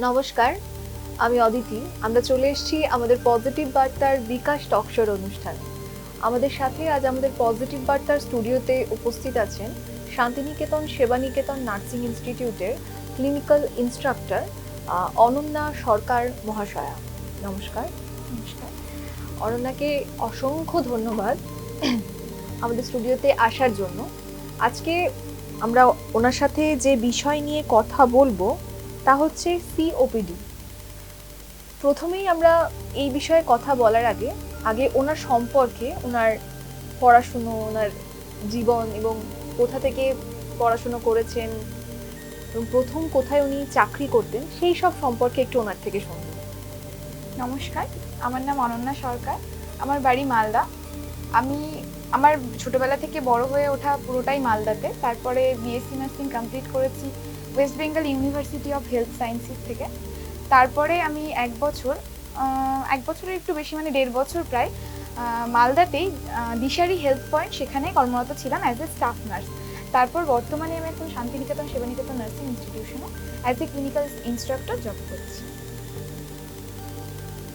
নমস্কার আমি অদিতি। আমরা চলে এসেছি আমাদের পজিটিভ বার্তার বিকাশ টকশোর অনুষ্ঠানে। আমাদের সাথে আজ আমাদের পজিটিভ বার্তার স্টুডিওতে উপস্থিত আছেন শান্তিনিকেতন সেবানিকেতন নার্সিং ইনস্টিটিউটের ক্লিনিক্যাল ইনস্ট্রাক্টর অনন্যা সরকার মহাশয়া। নমস্কার। নমস্কার। অনন্যাকে অসংখ্য ধন্যবাদ আমাদের স্টুডিওতে আসার জন্য। আজকে আমরা ওনার সাথে যে বিষয় নিয়ে কথা বলব তা হচ্ছে সিওপিডি প্রথমেই আমরা এই বিষয়ে কথা বলার আগে আগে ওনার সম্পর্কে, ওনার পড়াশুনো, ওনার জীবন এবং কোথা থেকে পড়াশুনো করেছেন এবং প্রথম কোথায় উনি চাকরি করতেন, সেই সব সম্পর্কে একটু ওনার থেকে শুনব। নমস্কার, আমার নাম অনন্যা সরকার, আমার বাড়ি মালদা। আমি আমার ছোটবেলা থেকে বড় হয়ে ওঠা পুরোটাই মালদাতে, তারপরে বিএসসি নার্সিং কমপ্লিট করেছি। West Bengal University of Health Sciences থেকে। তারপরে আমি এক বছর এক বছরের একটু বেশি মানে দেড় বছর প্রায় মালদাতেই দিশারি হেলথ পয়েন্ট সেখানে কর্মরত ছিলাম অ্যাজ এ স্টাফ নার্স তারপর বর্তমানে আমি এখন Santiniketan, Sebaniketan nursing ইনস্টিটিউশনে as a clinical instructor job করছি।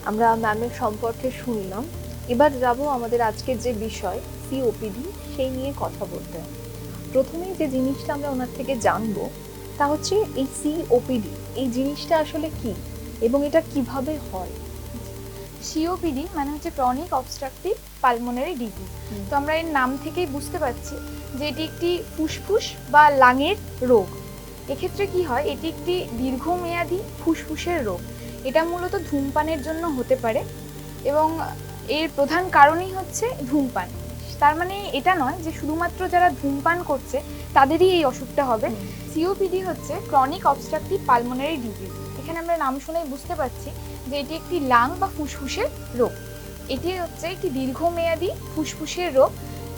আমরা ম্যামের সম্পর্কে শুনলাম। এবার যাব আমাদের আজকের যে বিষয় সিওপিডি সেই নিয়ে কথা বলতে। প্রথমেই যে জিনিসটা আমরা ওনার থেকে জানব তা হচ্ছে এই সিওপিডি এই জিনিসটা আসলে কি এবং এটা কীভাবে হয়? সিওপিডি মানে হচ্ছে ক্রনিক অবস্ট্রাকটিভ পালমোনারি ডিজিজ তো আমরা এর নাম থেকেই বুঝতে পারছি যে এটি একটি ফুসফুস বা লাঙের রোগ। এক্ষেত্রে কি হয় এটি একটি দীর্ঘমেয়াদী ফুসফুসের রোগ। এটা মূলত ধূমপানের জন্য হতে পারে এবং এর প্রধান কারণই হচ্ছে ধূমপান। তার মানে এটা নয় যে শুধুমাত্র যারা ধূমপান করছে তাদেরই এই অসুখটা হবে। সিওপিডি হচ্ছে ক্রনিক অবস্ট্রাকটিভ পালমোনারি ডিজিজ এখানে আমরা নাম শুনেই বুঝতে পারছি যে এটি একটি লাং বা ফুসফুসের রোগ। এটি হচ্ছে একটি দীর্ঘমেয়াদী ফুসফুসের রোগ,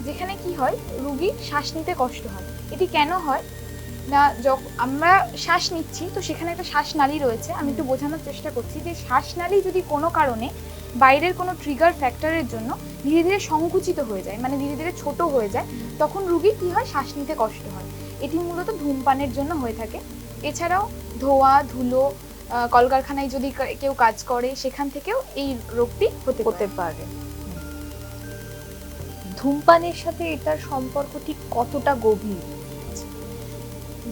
যেখানে কি হয়? রুগীর শ্বাস নিতে কষ্ট হয়। এটি কেন হয়? না যখন আমরা শ্বাস নিচ্ছি, তো সেখানে একটা শ্বাসনালী রয়েছে। আমি একটু বোঝানোর চেষ্টা করছি যে শ্বাসনালী যদি কোনো কারণে বাইরের কোনো ট্রিগার ফ্যাক্টরের জন্য ধীরে ধীরে সংকুচিত হয়ে যায় মানে ধীরে ধীরে ছোট হয়ে যায় তখন রুগীর কি হয়? শ্বাস নিতে কষ্ট হয়। এটি মূলত ধূমপানের জন্য হয়ে থাকে। এছাড়াও ধোয়া ধুলো কলকারখানায় যদি কেউ কাজ করে সেখান থেকেও এই রোগটি হতে হতে পারে। ধূমপানের সাথে এটার সম্পর্ক ঠিক কতটা গভীর?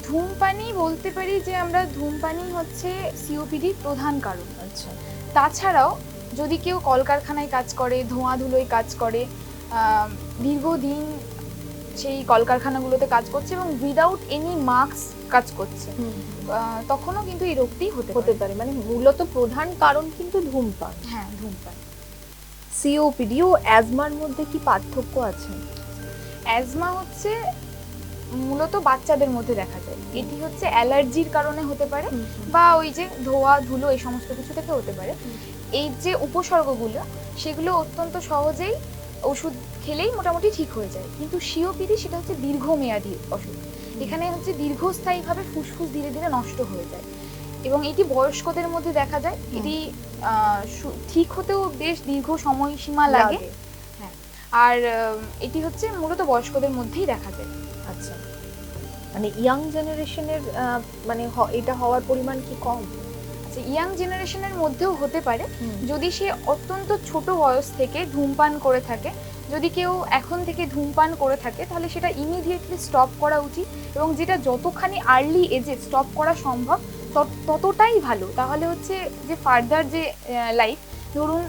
ধূমপানি বলতে পারি যে আমরা ধূমপানি হচ্ছে সিওপিডির প্রধান কারণ। আচ্ছা। তাছাড়াও যদি কেউ কলকারখানায় কাজ করে ধোঁয়া ধুলোয় কাজ করে দীর্ঘদিন সেই কলকারখানাগুলোতে কাজ করছে এবং উইদাউট এনি মাস্ক কাজ করছে তখনও কিন্তু এই রোগটি হতে হতে পারে। মানে মূলত প্রধান কারণ কিন্তু ধূমপান। হ্যাঁ ধূমপান। সিওপিডি ও অ্যাজমার মধ্যে কি পার্থক্য আছে? অ্যাজমা হচ্ছে মূলত বাচ্চাদের মধ্যে দেখা যায়। এটি হচ্ছে অ্যালার্জির কারণে হতে পারে বা ওই যে ধোয়া ধুলো এই সমস্ত কিছু থেকে হতে পারে। এই যে উপসর্গগুলো সেগুলো অত্যন্ত সহজেই ওষুধ খেলেই মোটামুটি ঠিক হয়ে যায়। কিন্তু সিওপিডি সেটা হচ্ছে দীর্ঘমেয়াদী অসুখ এখানে হচ্ছে দীর্ঘস্থায়ীভাবে ফুসফুস ধীরে ধীরে নষ্ট হয়ে যায়। এবং এটি বয়স্কদের মধ্যে দেখা যায়। এটি আহ, ঠিক হতেও বেশ দীর্ঘ সময়সীমা লাগে। আর এটি হচ্ছে মূলত বয়স্কদের মধ্যেই দেখা যায়। আচ্ছা। মানে ইয়াং জেনারেশনের মানে এটা হওয়ার পরিমাণ কি কম? আচ্ছা ইয়াং জেনারেশনের মধ্যেও হতে পারে। যদি সে অত্যন্ত ছোট বয়স থেকে ধূমপান করে থাকে যদি কেউ এখন থেকে ধূমপান করে থাকে তাহলে সেটা ইমিডিয়েটলি স্টপ করা উচিত এবং যেটা যতখানি আর্লি এজে স্টপ করা সম্ভব ততটাই ভালো। তাহলে হচ্ছে যে ফার্দার যে লাইফ ধরুন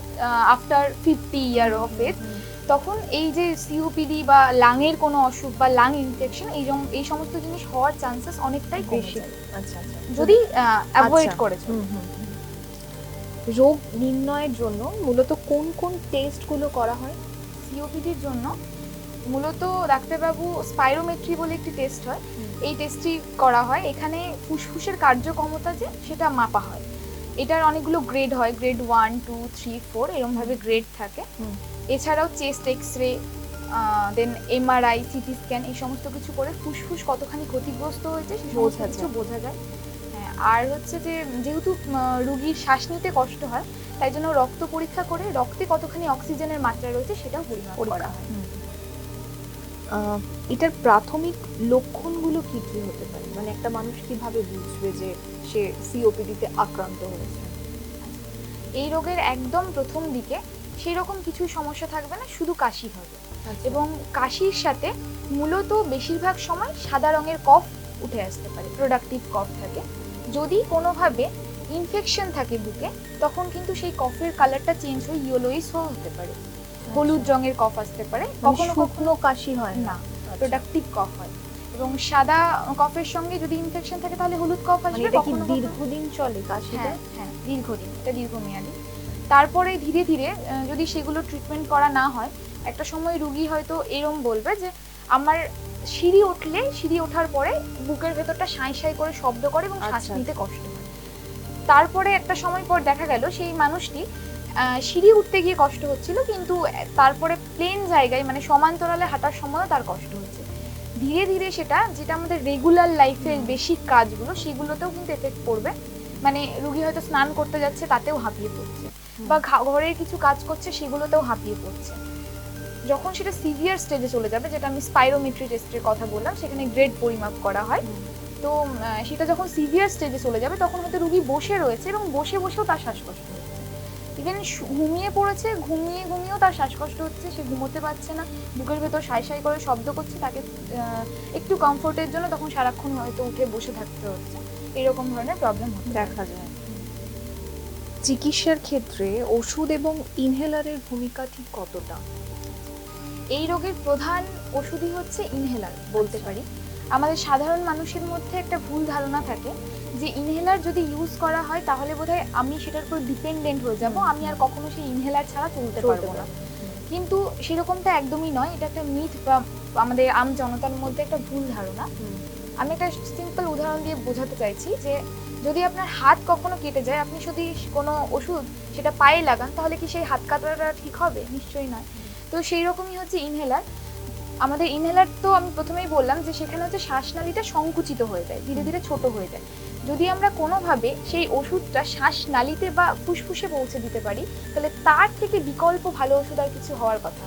after fifty year of age তখন এই যে সিওপিডি বা লাংয়ের কোনো অসুখ বা লাং ইনফেকশন এই এই সমস্ত জিনিস হওয়ার চান্সেস অনেকটাই বেশি। আচ্ছা আচ্ছা। যদি অ্যাভয়েড আচ্ছা। করে। রোগ নির্ণয়ের জন্য মূলত কোন কোন টেস্টগুলো করা হয়? সিওপিডির জন্য মূলত ডাক্তারবাবু স্পাইরোমেট্রি বলে একটি টেস্ট হয়। এই টেস্টটি করা হয়। এখানে ফুসফুসের কার্যক্ষমতা যে সেটা মাপা হয়। এটার অনেকগুলো গ্রেড হয়। Grade one two three four এরমভাবে গ্রেড থাকে। এছাড়াও চেস্ট এক্স রে দেন এমআরআই সিটি স্ক্যান এই সমস্ত কিছু করে ফুসফুস কতখানি ক্ষতিগ্রস্ত হয়েছে সে সমস্ত কিছু বোঝা যায়। হ্যাঁ আর হচ্ছে যে যেহেতু রুগীর শ্বাস নিতে কষ্ট হয় তাই জন্য রক্ত পরীক্ষা করে রক্তে কতখানি অক্সিজেনের মাত্রা রয়েছে সেটাও পরিমাপ করা হয়। এটার প্রাথমিক লক্ষণগুলো কি কি হতে পারে? মানে একটা মানুষ কীভাবে বুঝবে যে সে সিওপিডিতে আক্রান্ত হয়েছে? এই রোগের একদম প্রথম দিকে সেই রকম কিছু সমস্যা থাকবে না শুধু কাশি হবে। এবং এবং কাশির সাথে মূলত বেশিরভাগ সময় সাদা রঙের কফ উঠে আসতে পারে প্রোডাক্টিভ কফ থাকে। যদি কোনোভাবে ইনফেকশন থাকে বুকে তখন কিন্তু সেই কফের কালারটা চেঞ্জ হয়ে ইয়েলোইস হতে পারে। হলুদ রঙের কফ আসতে পারে। কখনো কখনো কখনো কাশি হয় না। আচ্ছা। প্রোডাক্টিভ কফ হয়। এবং সাদা কফের সঙ্গে যদি ইনফেকশন থাকে তাহলে হলুদ কফ মানে আসবে দীর্ঘদিন চলে কাশিটা হ্যাঁ হ্যাঁ দীর্ঘদিন এটা দীর্ঘমেয়াদী। তারপরে ধীরে ধীরে যদি সেগুলো ট্রিটমেন্ট করা না হয় একটা সময় রুগী হয়তো এরম বলবে যে আমার সিঁড়ি উঠলে সিঁড়ি ওঠার পরে বুকের ভেতরটা সাঁই সাঁই করে শব্দ করে এবং শ্বাস আচ্ছা, নিতে কষ্ট হয়। তারপরে একটা সময় পর দেখা গেল সেই মানুষটি সিঁড়ি উঠতে গিয়ে কষ্ট হচ্ছিল কিন্তু তারপরে প্লেন জায়গায় মানে সমান্তরালে হাঁটার সময়ও তার কষ্ট হচ্ছে। ধীরে ধীরে সেটা যেটা আমাদের রেগুলার লাইফের বেসিক কাজগুলো সেগুলোতেও কিন্তু এফেক্ট পড়বে। মানে রুগী হয়তো স্নান করতে যাচ্ছে তাতেও হাঁপিয়ে পড়ছে। বা ঘরের কিছু কাজ করছে, সেগুলোতেও হাঁপিয়ে পড়ছে। যখন সেটা সিভিয়ার স্টেজে চলে যাবে, যেটা আমি স্পাইরোমেট্রি টেস্টের কথা বললাম, সেখানে গ্রেড পরিমাপ করা হয়। তো সেটা যখন সিভিয়ার স্টেজে চলে যাবে, তখন হয়তো রুগী বসে রয়েছে এবং বসে বসেও তার শ্বাসকষ্ট হচ্ছে। ইভেন ঘুমিয়ে পড়েছে, ঘুমিয়ে ঘুমিয়েও তার শ্বাসকষ্ট হচ্ছে, সে ঘুমোতে পারছে না, বুকের ভেতর সাই সাই করে শব্দ করছে, তাকে একটু কমফোর্টের জন্য তখন সারাক্ষণ হয়তো উঠে বসে থাকতে হচ্ছে। এরকম ধরনের প্রবলেম দেখা যায়। চিকিৎসার ক্ষেত্রে ওষুধ এবং ইনহেলারের ভূমিকা ঠিক কতটা? এই রোগের প্রধান ওষুধই হচ্ছে ইনহেলার বলতে পারি। আমাদের সাধারণ মানুষের মধ্যে একটা ভুল ধারণা থাকে যে ইনহেলার যদি ইউজ করা হয় তাহলে বোধহয় আমি সেটার উপর ডিপেন্ডেন্ট হয়ে যাব আমি আর কখনো সেই ইনহেলার ছাড়া চলতে চলতে পারব না। কিন্তু সেরকমটা একদমই নয় এটা একটা মিথ বা আমাদের আম জনতার মধ্যে একটা ভুল ধারণা। আমি একটা সিম্পল উদাহরণ দিয়ে বোঝাতে চাইছি যে যদি আপনার হাত কখনো কেটে যায়, আপনি যদি কোনো ওষুধ সেটা পায়ে লাগান, তাহলে কি সেই হাত কাটাটা ঠিক হবে? নিশ্চয়ই নয়। তো সেই রকমই হচ্ছে ইনহেলার আমাদের ইনহেলার তো আমি প্রথমেই বললাম যে সেখানে হচ্ছে শ্বাসনালীটা সংকুচিত হয়ে যায়, ধীরে ধীরে ছোট হয়ে যায়। যদি আমরা কোনোভাবে সেই ওষুধটা শ্বাসনালীতে বা ফুসফুসে পৌঁছে দিতে পারি, তাহলে তার থেকে বিকল্প ভালো ওষুধ আর কিছু হওয়ার কথা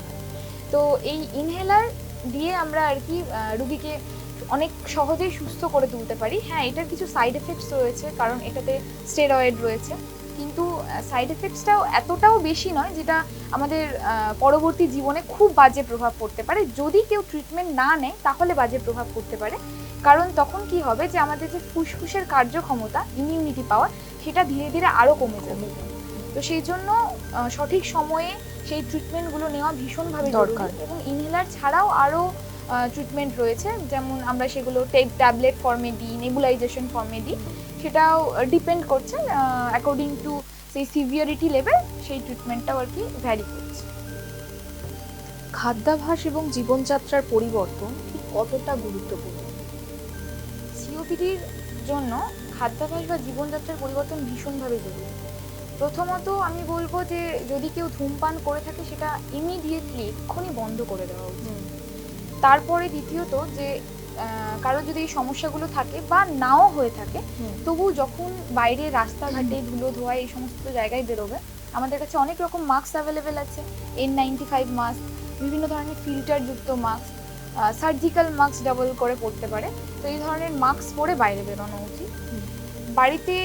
তো এই ইনহেলার দিয়ে আমরা আর কি রুগীকে অনেক সহজেই সুস্থ করে তুলতে পারি। হ্যাঁ এটার কিছু সাইড এফেক্টস রয়েছে কারণ এটাতে স্টেরয়েড রয়েছে। কিন্তু সাইড এফেক্টসটাও এতটাও বেশি নয় যেটা আমাদের পরবর্তী জীবনে খুব বাজে প্রভাব পড়তে পারে। যদি কেউ ট্রিটমেন্ট না নেয় তাহলে বাজে প্রভাব পড়তে পারে। কারণ তখন কি হবে যে আমাদের যে ফুসফুসের কার্যক্ষমতা ইমিউনিটি পাওয়ার সেটা ধীরে ধীরে আরও কমে যাবে। তো সেই জন্য সঠিক সময়ে সেই ট্রিটমেন্টগুলো নেওয়া ভীষণভাবে দরকার। এবং ইনহেলার ছাড়াও আরও ট্রিটমেন্ট রয়েছে। যেমন আমরা সেগুলো টেক ট্যাবলেট ফর্মে দিই নেবুলাইজেশন ফর্মে দিই। সেটাও ডিপেন্ড করছে অ্যাকর্ডিং টু সেই সিভিয়ারিটি লেভেল সেই ট্রিটমেন্টটাও আর কি ভ্যারি করছে। খাদ্যাভ্যাস এবং জীবনযাত্রার পরিবর্তন কতটা গুরুত্বপূর্ণ? সিওপিডির জন্য খাদ্যাভ্যাস বা জীবনযাত্রার পরিবর্তন ভীষণভাবে জরুরি। প্রথমত আমি বলব যে যদি কেউ ধূমপান করে থাকে সেটা ইমিডিয়েটলি এক্ষুনি বন্ধ করে দেওয়া উচিত। তারপরে দ্বিতীয়ত যে কারও যদি এই সমস্যাগুলো থাকে বা নাও হয়ে থাকে তবু যখন বাইরে রাস্তাঘাটে ধুলো ধোয়া এই সমস্ত জায়গায় বেরোবে আমাদের কাছে অনেক রকম মাস্ক অ্যাভেলেবেল আছে। এন নাইনটি ফাইভ মাস্ক বিভিন্ন ধরনের ফিল্টারযুক্ত মাস্ক সার্জিক্যাল মাস্ক ডাবল করে পড়তে পারে। তো এই ধরনের মাস্ক পরে বাইরে বেরোনো উচিত। বাড়িতে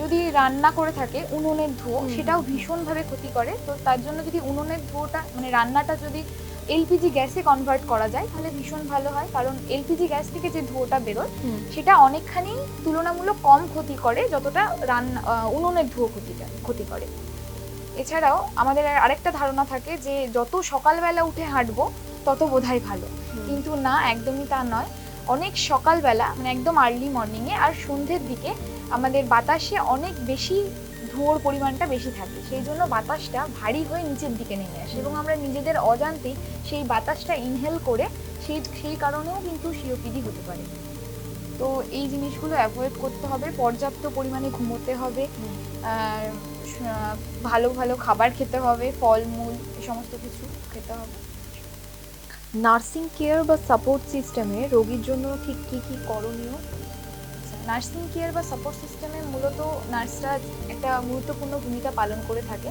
যদি রান্না করে থাকে উনুনের ধুয়ো হুম। সেটাও ভীষণভাবে ক্ষতি করে। তো তার জন্য যদি উনুনের ধুয়োটা মানে রান্নাটা যদি এলপিজি গ্যাসে কনভার্ট করা যায় তাহলে ভীষণ ভালো হয়। কারণ এলপিজি গ্যাস থেকে যে ধুয়োটা বেরোয় সেটা অনেকখানি তুলনামূলক কম ক্ষতি করে যতটা রান্না আহ, উনুনের ধুয়ো ক্ষতিটা ক্ষতি করে। এছাড়াও আমাদের আর আরেকটা ধারণা থাকে যে যত সকালবেলা উঠে হাঁটবো তত বোধহয় ভালো। কিন্তু না একদমই তা নয়। অনেক সকালবেলা মানে একদম আর্লি মর্নিংয়ে আর সন্ধ্যের দিকে আমাদের বাতাসে অনেক বেশি ধোঁয়ার পরিমাণটা বেশি থাকে। সেই জন্য বাতাসটা ভারী হয়ে নিচের দিকে নেমে আসে এবং আমরা নিজেদের অজান্তেই সেই বাতাসটা ইনহেল করে সেই সেই কারণেও কিন্তু সিওপিডি হতে পারে। তো এই জিনিসগুলো অ্যাভয়েড করতে হবে পর্যাপ্ত পরিমাণে ঘুমোতে হবে আর ভালো ভালো খাবার খেতে হবে ফলমূল এই সমস্ত কিছু খেতে হবে। নার্সিং কেয়ার বা সাপোর্ট সিস্টেমে রোগীর জন্য ঠিক কী কী করণীয়? নার্সিং কেয়ার বা সাপোর্ট সিস্টেমে মূলত নার্সরা একটা গুরুত্বপূর্ণ ভূমিকা পালন করে থাকে।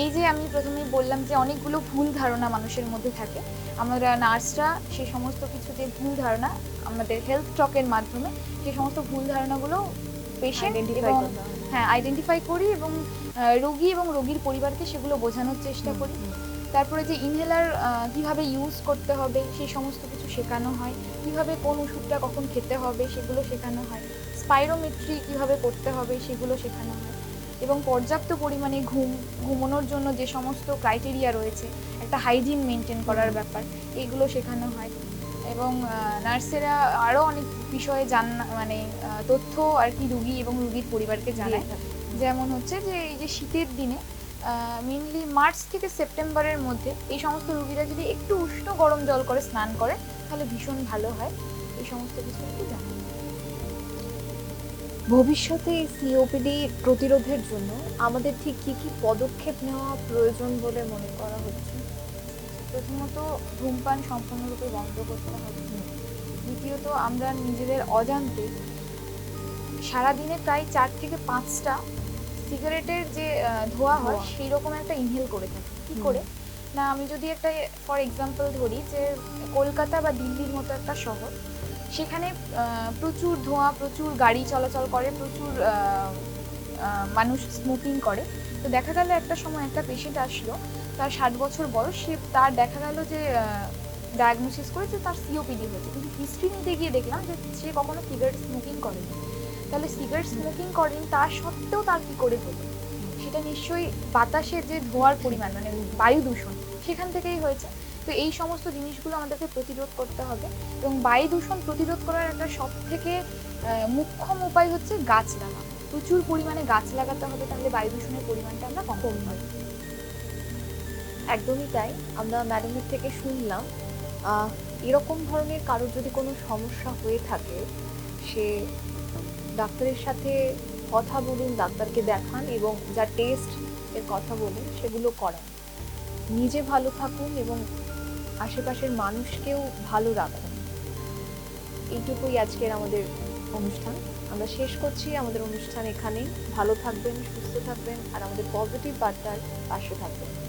এই যে আমি প্রথমেই বললাম যে অনেকগুলো ভুল ধারণা মানুষের মধ্যে থাকে। আমরা নার্সরা সে সমস্ত কিছু যে ভুল ধারণা আমাদের হেলথ টকের মাধ্যমে সেই সমস্ত ভুল ধারণাগুলো পেশেন্ট এবং হ্যাঁ। আইডেন্টিফাই করি এবং রোগী এবং রোগীর পরিবারকে সেগুলো বোঝানোর চেষ্টা করি। তারপরে যে ইনহেলার কীভাবে ইউজ করতে হবে সেই সমস্ত কিছু শেখানো হয়। কীভাবে কোন ওষুধটা কখন খেতে হবে সেগুলো শেখানো হয়। স্পাইরোমেট্রি কীভাবে করতে হবে সেগুলো শেখানো হয়। এবং পর্যাপ্ত পরিমাণে ঘুম ঘুমানোর জন্য যে সমস্ত ক্রাইটেরিয়া রয়েছে একটা হাইজিন মেনটেন করার ব্যাপার এইগুলো শেখানো হয়। এবং নার্সেরা আরও অনেক বিষয়ে জান মানে তথ্য আর কি রুগী এবং রুগীর পরিবারকে জানায়। যেমন হচ্ছে যে এই যে শীতের দিনে মেনলি মার্চ থেকে সেপ্টেম্বরের মধ্যে এই সমস্ত রুগীরা যদি একটু উষ্ণ গরম জল করে স্নান করে, তাহলে ভীষণ ভালো হয়। এই সমস্ত কিছু একটু জানি। ভবিষ্যতে সিওপিডি প্রতিরোধের জন্য আমাদের ঠিক কি কি পদক্ষেপ নেওয়া প্রয়োজন বলে মনে করা হচ্ছে? প্রথমত, ধূমপান সম্পূর্ণরূপে বন্ধ করতে হবে। দ্বিতীয়ত, আমরা নিজেদের অজান্তে সারাদিনে প্রায় চার থেকে পাঁচটা সিগারেটের যে ধোঁয়া হয় সেই রকম একটা ইনহেল করে থাকি। কি করে? না আমি যদি একটা ফর এক্সাম্পল ধরি যে কলকাতা বা দিল্লির মতো একটা শহর সেখানে প্রচুর ধোঁয়া প্রচুর গাড়ি চলাচল করে প্রচুর মানুষ স্মোকিং করে। তো দেখা গেল একটা সময় একটা পেশেন্ট আসলো তার ষাট বছর বয়স সে তার দেখা গেল যে ডায়াগনোসিস করেছে তার সিওপিডি হয়েছে। কিন্তু হিস্ট্রি নিতে গিয়ে দেখলাম যে সে কখনো সিগারেট স্মোকিং করেনি। তাহলে সিগারেট স্মোকিং করেন তার সত্ত্বেও তার কি করে হলো? সেটা নিশ্চয়ই বাতাসের যে ধোঁয়ার পরিমাণ মানে বায়ু দূষণ, সেখান থেকেই হয়েছে। তো এই সমস্ত জিনিসগুলো আমাদেরকে প্রতিরোধ করতে হবে এবং বায়ু দূষণ প্রতিরোধ করার একটা সব থেকে মুখ্যম উপায় হচ্ছে গাছ লাগানো প্রচুর পরিমাণে গাছ লাগাতে হবে তাহলে বায়ু দূষণের পরিমাণটা আমরা কম পারি একদমই তাই। আমরা ম্যাডামের থেকে শুনলাম এরকম ধরনের কারোর যদি কোনো সমস্যা হয়ে থাকে, সে ডাক্তারের সাথে কথা বলুন, ডাক্তারকে দেখান এবং যা টেস্ট এর কথা বলুন, সেগুলো করান। নিজে ভালো থাকুন এবং আশেপাশের মানুষকেও ভালো রাখুন। এইটুকুই আজকের আমাদের অনুষ্ঠান। আমরা শেষ করছি আমাদের অনুষ্ঠান এখানেই। ভালো থাকবেন, সুস্থ থাকবেন, আর আমাদের পজিটিভ বার্তার পাশে থাকবেন।